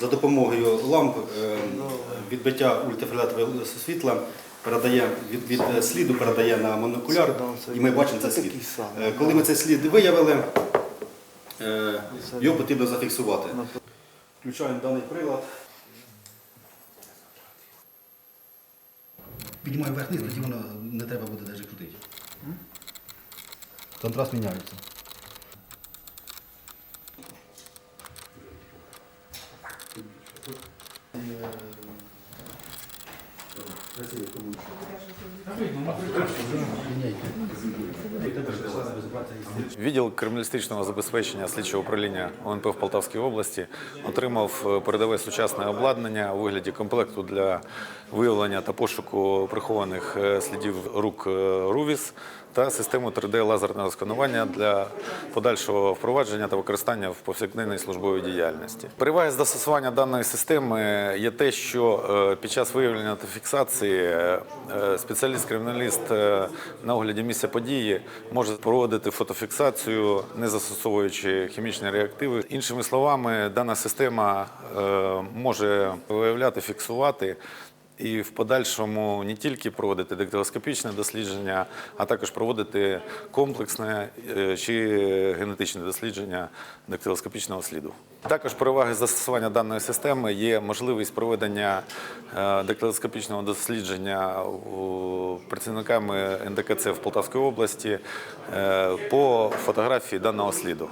за допомогою ламп е, відбиття ультрафіолетового світла передає від, від е, сліду передає на монокуляр, і ми бачимо цей слід. Е, Коли ми цей слід виявили, його потрібно зафіксувати. Включаємо даний прилад. Піднімаємо вверх-вниз, тоді воно не треба буде навіть крутити. Контраст міняється. Відділ криміналістичного забезпечення слідчого управління ОНП в Полтавській області отримав е, передове сучасне обладнання у вигляді комплекту для виявлення та пошуку прихованих е, слідів рук е, РУВІС та систему 3D лазерного сканування для подальшого впровадження та використання в повсякденній службовій діяльності. Переваги застосування даної системи є те, що е, під час виявлення та фіксації е, е, спеціаліст-криміналіст на огляді місця події може проводити фотофіксацію, не застосовуючи хімічні реактиви. Іншими словами, дана система може виявляти, фіксувати. І в подальшому не тільки проводити дактилоскопічне дослідження, а також проводити комплексне е, чи генетичне дослідження дактилоскопічного сліду. Також переваги застосування даної системи є можливість проведення е, дактилоскопічного дослідження працівниками НДКЦ в Полтавській області е, по фотографії даного сліду.